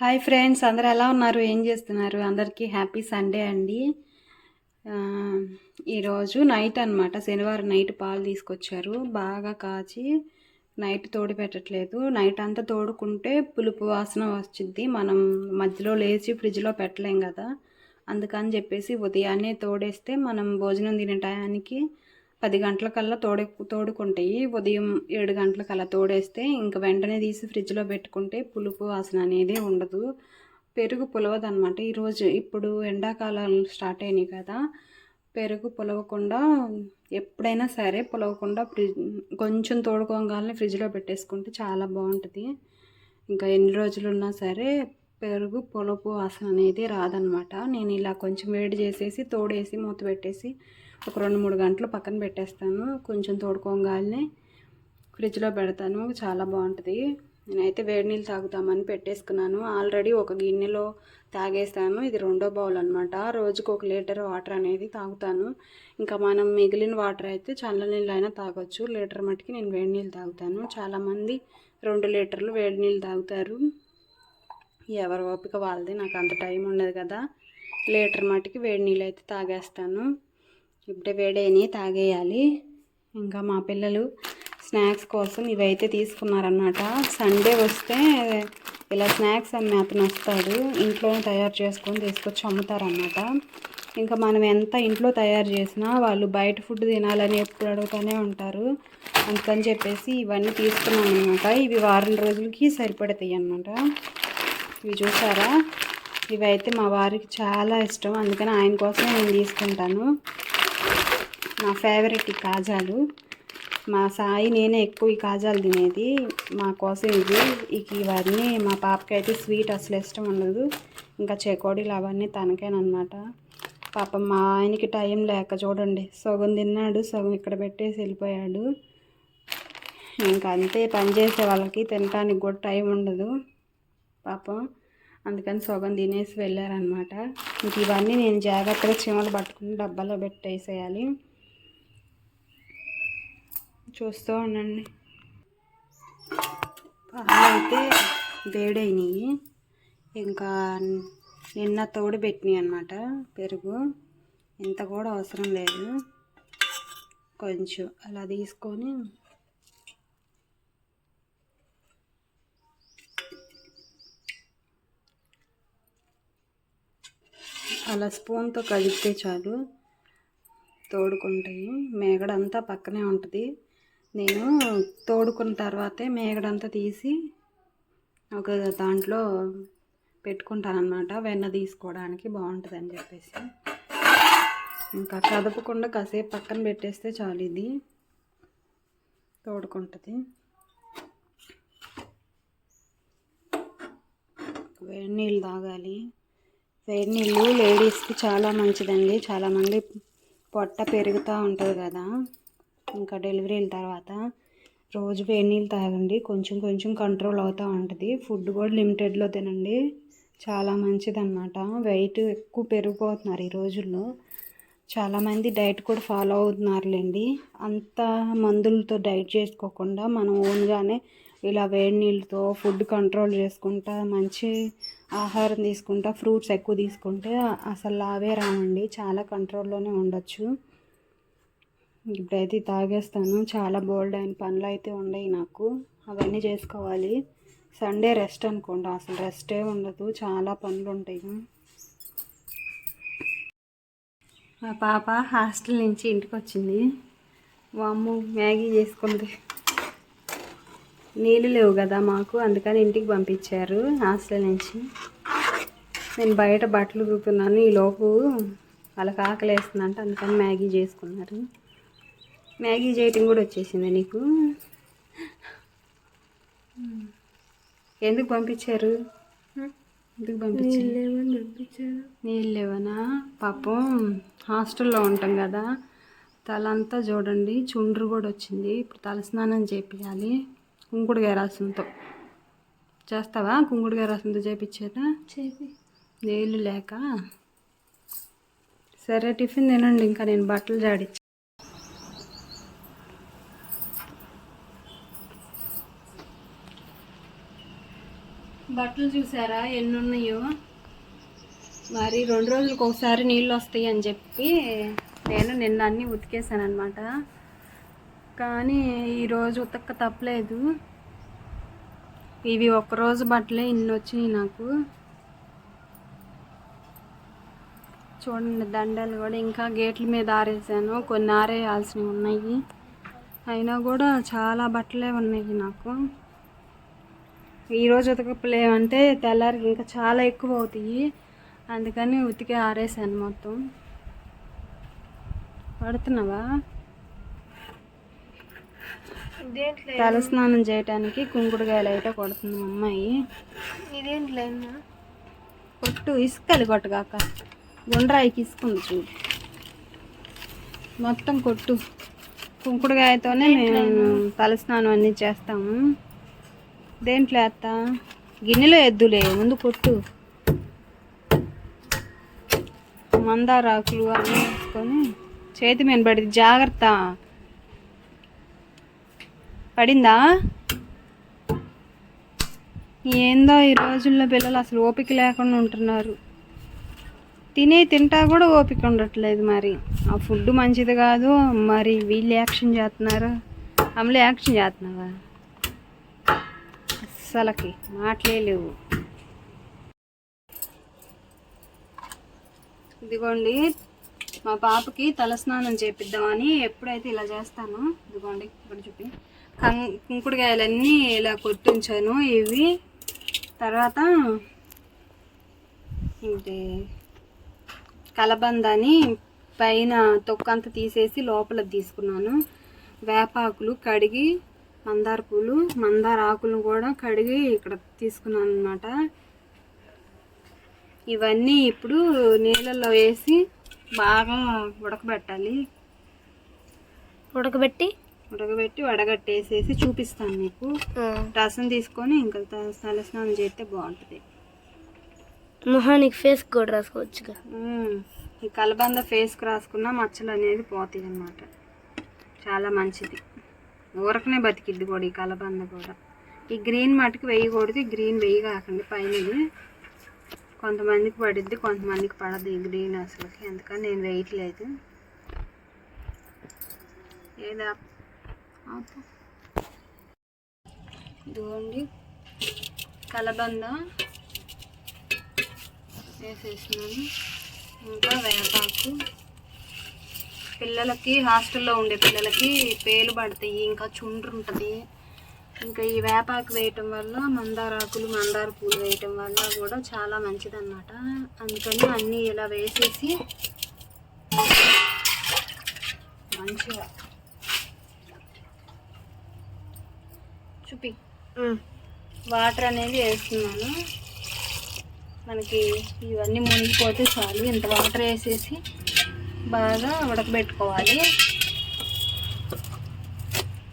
Hi friends అందరు ఎలా ఉన్నారు? ఏం చేస్తున్నారు? అందరికీ హ్యాపీ సండే అండి. ఈరోజు నైట్ అన్నమాట. శనివారం నైట్ పాలు తీసుకొచ్చారు. బాగా కాచి నైట్ తోడు పెట్టట్లేదు నైట్ అంతా తోడుకుంటే పులుపు వాసన వచ్చింది మనం మధ్యలో లేచి ఫ్రిడ్జ్లో పెట్టలేం కదా. అందుకని చెప్పేసి ఉదయాన్నే తోడేస్తే మనం భోజనం తినే టయానికి పది గంటలకల్లా తోడే తోడుకుంటాయి ఉదయం ఏడు గంటలకల్లా తోడేస్తే ఇంకా వెంటనే తీసి ఫ్రిడ్జ్లో పెట్టుకుంటే పులుపు వాసన అనేది ఉండదు. పెరుగు పులవదు అనమాట ఈరోజు ఇప్పుడు ఎండాకాలం స్టార్ట్ అయినాయి కదా. పెరుగు పులవకుండా ఎప్పుడైనా సరే పులవకుండా ఫ్రిడ్జ్ కొంచెం తోడుకోగానే ఫ్రిడ్జ్లో పెట్టేసుకుంటే చాలా బాగుంటుంది. ఇంకా ఎన్ని రోజులు ఉన్నా సరే పెరుగు పులుపు వాసన అనేది రాదనమాట నేను ఇలా కొంచెం వేడి చేసేసి తోడేసి మూత పెట్టేసి ఒక రెండు మూడు గంటలు పక్కన పెట్టేస్తాను. కొంచెం తోడుకోగానే ఫ్రిడ్జ్లో పెడతాను. చాలా బాగుంటుంది. నేనైతే వేడి నీళ్ళు తాగుతామని పెట్టేసుకున్నాను. ఆల్రెడీ ఒక గిన్నెలో తాగేస్తాను ఇది రెండో బౌల్ అనమాట రోజుకు ఒక లీటర్ వాటర్ అనేది తాగుతాను. ఇంకా మనం మిగిలిన వాటర్ అయితే చల్ల నీళ్ళు అయినా తాగొచ్చు. లీటర్ మట్టుకి నేను వేడి నీళ్ళు తాగుతాను. చాలామంది రెండు లీటర్లు వేడి నీళ్ళు తాగుతారు. ఎవరి ఓపిక వాళ్ళది. నాకు అంత టైం ఉండదు కదా. లీటర్ మట్టుకి వేడి నీళ్ళు అయితే తాగేస్తాను. ఇప్పుడే వేడైనవి తాగేయాలి. ఇంకా మా పిల్లలు స్నాక్స్ కోసం ఇవైతే తీసుకున్నారన్నమాట. సండే వస్తే ఇలా స్నాక్స్ అమ్మే అతను వస్తాడు. ఇంట్లోనే తయారు చేసుకొని తీసుకొచ్చి అమ్ముతారన్నమాట. ఇంకా మనం ఎంత ఇంట్లో తయారు చేసినా వాళ్ళు బయట ఫుడ్ తినాలని ఎప్పుడు అడుగుతూనే ఉంటారు. అందుకని చెప్పేసి ఇవన్నీ తీసుకున్నాం అనమాట ఇవి వారం రోజులకి సరిపడతాయి అన్నమాట. ఇవి చూసారా? ఇవైతే మా వారికి చాలా ఇష్టం. అందుకని ఆయన కోసమే నేను తీసుకుంటాను. నా ఫేవరెట్ ఈ కాజాలు. మా సాయి నేనే ఎక్కువ ఈ కాజాలు తినేది. మా కోసం ఇది. ఇక ఇవన్నీ మా పాపకి అయితే స్వీట్ అసలు ఇష్టం ఉండదు. ఇంకా చెకోడీలు అవన్నీ తనకేనమాట పాపం మా ఆయనకి టైం లేక చూడండి. సగం తిన్నాడు సగం ఇక్కడ పెట్టేసి వెళ్ళిపోయాడు. ఇంకా అంతే పని చేసే వాళ్ళకి తినడానికి కూడా టైం ఉండదు పాపం. అందుకని సగం తినేసి వెళ్ళారనమాట ఇంక ఇవన్నీ నేను జాగ్రత్తగా చీమలు పట్టుకుని డబ్బాలో పెట్టేసేయాలి. చూస్తూ ఉండండి. పాలు అయితే వేడైనవి ఇంకా నిన్న తోడు పెట్టినాయి అనమాట పెరుగు. ఇంత కూడా అవసరం లేదు. కొంచెం అలా తీసుకొని అలా స్పూన్తో కలిపితే చాలు. తోడుకుంటాయి. మేగడంతా పక్కనే ఉంటుంది. నేను తోడుకున్న తర్వాతే మేగడంతా తీసి ఒక దాంట్లో పెట్టుకుంటానమాట వెన్న తీసుకోవడానికి బాగుంటుంది అని చెప్పేసి. ఇంకా కదపకుండా కాసేపు పక్కన పెట్టేస్తే చాలు ఇది. తోడుకుంటుంది. వేడి నీళ్ళు తాగాలి. వేడి నీళ్ళు లేడీస్కి చాలా మంచిదండి. చాలామంది పొట్ట పెరుగుతూ ఉంటుంది కదా. ఇంకా డెలివరీల తర్వాత రోజు వేడి నీళ్ళు తాగండి. కొంచెం కొంచెం కంట్రోల్ అవుతూ ఉంటుంది. ఫుడ్ కూడా లిమిటెడ్లో తినండి. చాలా మంచిదన్నమాట. వెయిట్ ఎక్కువ పెరిగిపోతున్నారు ఈ రోజుల్లో. చాలామంది డైట్ కూడా ఫాలో అవుతున్నారులేండి. అంత మందులతో డైట్ చేసుకోకుండా మనం ఓన్గానే ఇలా వేడి నీళ్ళతో ఫుడ్ కంట్రోల్ చేసుకుంటా మంచి ఆహారం తీసుకుంటా ఫ్రూట్స్ ఎక్కువ తీసుకుంటే అసలు లావే రావండి చాలా కంట్రోల్లోనే ఉండొచ్చు. ఇప్పుడైతే తాగేస్తాను. చాలా బోల్డ్ అయిన పనులు అయితే ఉన్నాయి నాకు. అవన్నీ చేసుకోవాలి. సండే రెస్ట్ అనుకోండి. అసలు రెస్టే ఉండదు. చాలా పనులు ఉంటాయి మా పాప హాస్టల్ నుంచి ఇంటికి వచ్చింది వామ్ము మ్యాగీ చేసుకుంది. నీళ్ళు లేవు కదా మాకు. అందుకని ఇంటికి పంపించారు హాస్టల్ నుంచి. నేను బయట బట్టలు కూతున్నాను ఈలోపు వాళ్ళకి ఆకలి వేస్తుందంటే అందుకని మ్యాగీ చేసుకున్నారు. మ్యాగీ చేయటం కూడా వచ్చేసింది నీకు? ఎందుకు పంపించారు? ఎందుకు పంపించారు? నీళ్ళు లేవనా పాపం హాస్టల్లో ఉంటాం కదా. తలంతా చూడండి చుండ్రు కూడా వచ్చింది. ఇప్పుడు తలస్నానం చేపియాలి. కుంకుడుగాయ రసంతో. చేస్తావా? కుంకుడుగాయ రసంతో చేపించేదా చేపి. నీళ్ళు లేక? సరే టిఫిన్ తినండి ఇంకా నేను బట్టలు జాడిచ్చా బట్టలు చూసారా? ఎన్ని ఉన్నాయో మరి రెండు రోజులకు ఒకసారి నీళ్ళు వస్తాయి అని చెప్పి నేను నిన్న అన్నీ ఉతికేసాను అనమాట కానీ ఈరోజు ఉతక్క తప్పలేదు. ఇవి ఒక్కరోజు బట్టలే ఇన్ని వచ్చినాయి నాకు. చూడండి దండలు కూడా ఇంకా గేట్ల మీద ఆరేసాను. కొన్ని ఆరేయాల్సినవి ఉన్నాయి. అయినా కూడా చాలా బట్టలే ఉన్నాయి నాకు. ఈరోజు ఉతకలేమంటే తెల్లారికి ఇంకా చాలా ఎక్కువ అవుతాయి అందుకని ఉతికి ఆరేసాను మొత్తం. పడుతున్నావా? తలస్నానం చేయటానికి కుంకుడుకాయలు అయితే కొడుతుంది అమ్మాయి. కొట్టు ఇసుకలు కొట్టుగాక. గుండ్రాయికి ఇసుకుంది చూడు. మొత్తం కొట్టు. కుంకుడుకాయతోనే మేము తలస్నానం అన్నీ చేస్తాము. దేంట్లో వేస్తా గిన్నెలో ఎద్దులే ముందు కొట్టు. మందారాకులు అన్నీ వేసుకొని చేతి మీద పడింది. జాగ్రత్త. పడిందా? ఏందో ఈ రోజుల్లో పిల్లలు అసలు ఓపిక లేకుండా ఉంటున్నారు. తినే తింటా కూడా ఓపిక ఉండట్లేదు మరి. ఆ ఫుడ్ మంచిది కాదు మరి వీళ్ళు యాక్షన్ చేస్తున్నారు. అమలు యాక్షన్ చేస్తున్నావా? అస్సలకి మాటలే లేవు. ఇదిగోండి మా పాపకి తలస్నానం చేపిద్దామని ఎప్పుడైతే ఇలా చేస్తానో ఇదిగోండి ఇక్కడ చూపి. కం కుంకుడుకాయలన్నీ ఇలా కొట్టించాను ఇవి. తర్వాత ఏంటి కలబందని పైన తొక్కంతా తీసేసి లోపల తీసుకున్నాను. వేపాకులు కడిగి మందార పూలు మందార ఆకులను కూడా కడిగి ఇక్కడ తీసుకున్నాను అనమాట ఇవన్నీ ఇప్పుడు నీళ్ళల్లో వేసి బాగా ఉడకబెట్టాలి. ఉడకబెట్టి? ఉడకబెట్టి వడగట్టేసేసి చూపిస్తాను మీకు. రసం తీసుకొని ఇంకా తలస్నానం చేస్తే బాగుంటుంది. మొహానికి ఫేస్ కూడా రాసుకోవచ్చుగా. మ్మ్. ఈ కలబంద ఫేస్కి రాసుకున్న మచ్చలు అనేది పోతాయి అన్నమాట చాలా మంచిది. ఊరకనే బతికిద్ది కూడా ఈ కలబంద కూడా. ఈ గ్రీన్ మటుకు వేయకూడదు ఈ గ్రీన్ వేయి కాకండి పైనది కొంతమందికి పడిద్ది కొంతమందికి పడదు ఈ గ్రీన్ అసలుకి. అందుకని నేను వేయట్లేదు. ఏదా? ఇదిగోండి. కలబంద వేసేసినాను ఇంకా వేపాకు. పిల్లలకి హాస్టల్లో ఉండే పిల్లలకి పేలు పడతాయి ఇంకా చుండ్రు ఉంటుంది. ఇంకా ఈ వేపాకు వేయటం వల్ల మందారాకులు మందార పూలు వేయటం వల్ల కూడా చాలా మంచిదన్నమాట. అందుకని అన్నీ ఇలా వేసేసి మంచిగా చూపి. వాటర్ అనేది వేస్తున్నాను. మనకి ఇవన్నీ మునిగిపోతే చాలు. ఇంత వాటర్ వేసేసి బాగా ఉడకబెట్టుకోవాలి.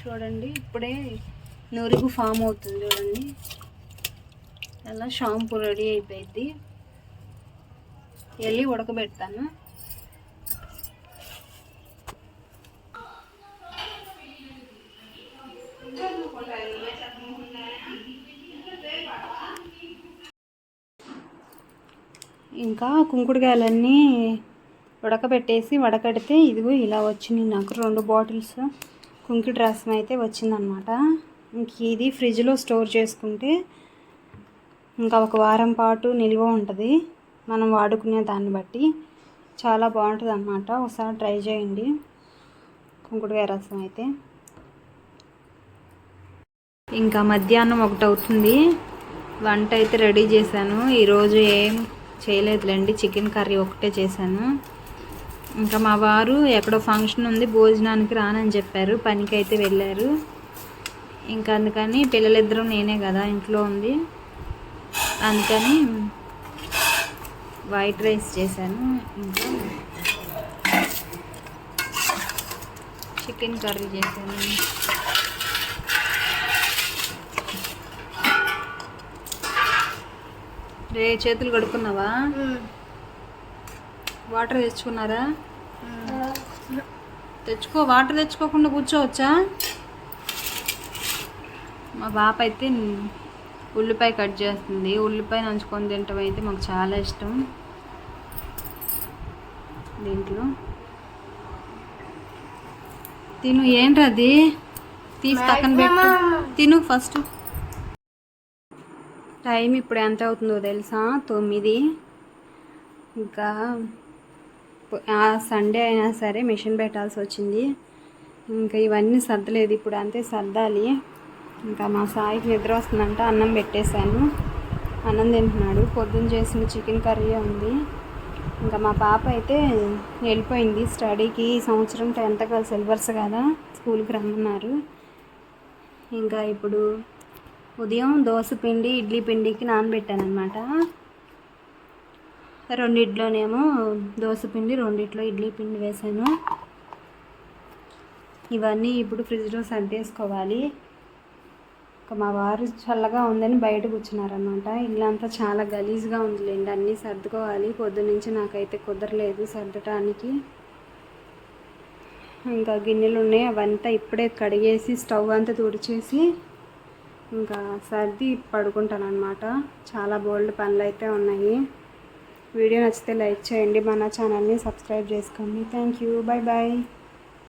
చూడండి ఇప్పుడే నురుగు ఫామ్ అవుతుంది చూడండి. అలా షాంపూ రెడీ అయిపోయింది. వెళ్ళి ఉడకబెడతాను. ఇంకా కుంకుడుకాయలన్నీ ఉడకబెట్టేసి వడకడితే ఇదిగో ఇలా వచ్చింది నాకు రెండు బాటిల్స్. కుంకుడు రసం అయితే వచ్చిందనమాట ఇంక ఇది ఫ్రిడ్జ్లో స్టోర్ చేసుకుంటే ఇంకా ఒక వారం పాటు నిల్వ ఉంటుంది. మనం వాడుకునే దాన్ని బట్టి చాలా బాగుంటుంది అన్నమాట ఒకసారి ట్రై చేయండి. కుంకుడుకాయ రసం అయితే. ఇంకా మధ్యాహ్నం ఒకటి అవుతుంది. వంట అయితే రెడీ చేశాను. ఈరోజు ఏం చేయలేదులేండి. చికెన్ కర్రీ ఒకటే చేశాను. ఇంకా మా వారు ఎక్కడో ఫంక్షన్ ఉంది భోజనానికి రానని చెప్పారు పనికి అయితే వెళ్ళారు. ఇంకా అందుకని పిల్లలిద్దరూ నేనే కదా ఇంట్లో ఉంది. అందుకని వైట్ రైస్ చేశాను ఇంకా చికెన్ కర్రీ చేశాను. రే చేతులు కడుక్కున్నావా? వాటర్ తెచ్చుకున్నారా? తెచ్చుకో వాటర్ తెచ్చుకోకుండా కూర్చోవచ్చా? మా బాప అయితే ఉల్లిపాయ కట్ చేస్తుంది. ఉల్లిపాయ నంచుకొని తింటం అయితే మాకు చాలా ఇష్టం. దీంట్లో. తిను ఏంటది తీసి పక్కన పెట్టు. తిను ఫస్ట్. టైం ఇప్పుడు ఎంత అవుతుందో తెలుసా? తొమ్మిది. ఇంకా ఆ సండే అయినా సరే మిషన్ పెట్టాల్సి వచ్చింది. ఇంకా ఇవన్నీ సర్దలేదు. ఇప్పుడు అంతే సర్దాలి. ఇంకా మా సాయికి నిద్ర వస్తుందంట. అన్నం పెట్టేశాను. అన్నం తింటున్నాడు. పొద్దున్న చేసిన చికెన్ కర్రీ ఉంది. ఇంకా మా పాప అయితే వెళ్ళిపోయింది స్టడీకి. ఈ సంవత్సరం టెన్త్ క్లాస్ సిలబర్స్ కదా. స్కూల్కి రమ్మన్నారు. ఇంకా ఇప్పుడు ఉదయం దోశ పిండి ఇడ్లీ పిండికి నానబెట్టాను అనమాట రెండిట్లోనేమో దోశ పిండి రెండిట్లో ఇడ్లీ పిండి వేసాను ఇవన్నీ ఇప్పుడు ఫ్రిడ్జ్లో సర్దేసుకోవాలి ఇక మా వారు చల్లగా ఉందని బయట కూర్చున్నారనమాట ఇల్లంతా చాలా గలీజ్గా ఉందిలేండి అన్నీ సర్దుకోవాలి. పొద్దునుంచి నాకైతే కుదరలేదు సర్దటానికి. ఇంకా గిన్నెలు ఉన్నాయి అవంతా ఇప్పుడే కడిగేసి స్టవ్ అంతా తుడిచేసి ఇంకా సర్ది పడుకుంటాను అనమాట చాలా బోల్డ్ పనులు అయితే ఉన్నాయి. వీడియో నచ్చితే లైక్ చేయండి మన ఛానల్ని సబ్స్క్రైబ్ చేసుకోండి. Thank you bye bye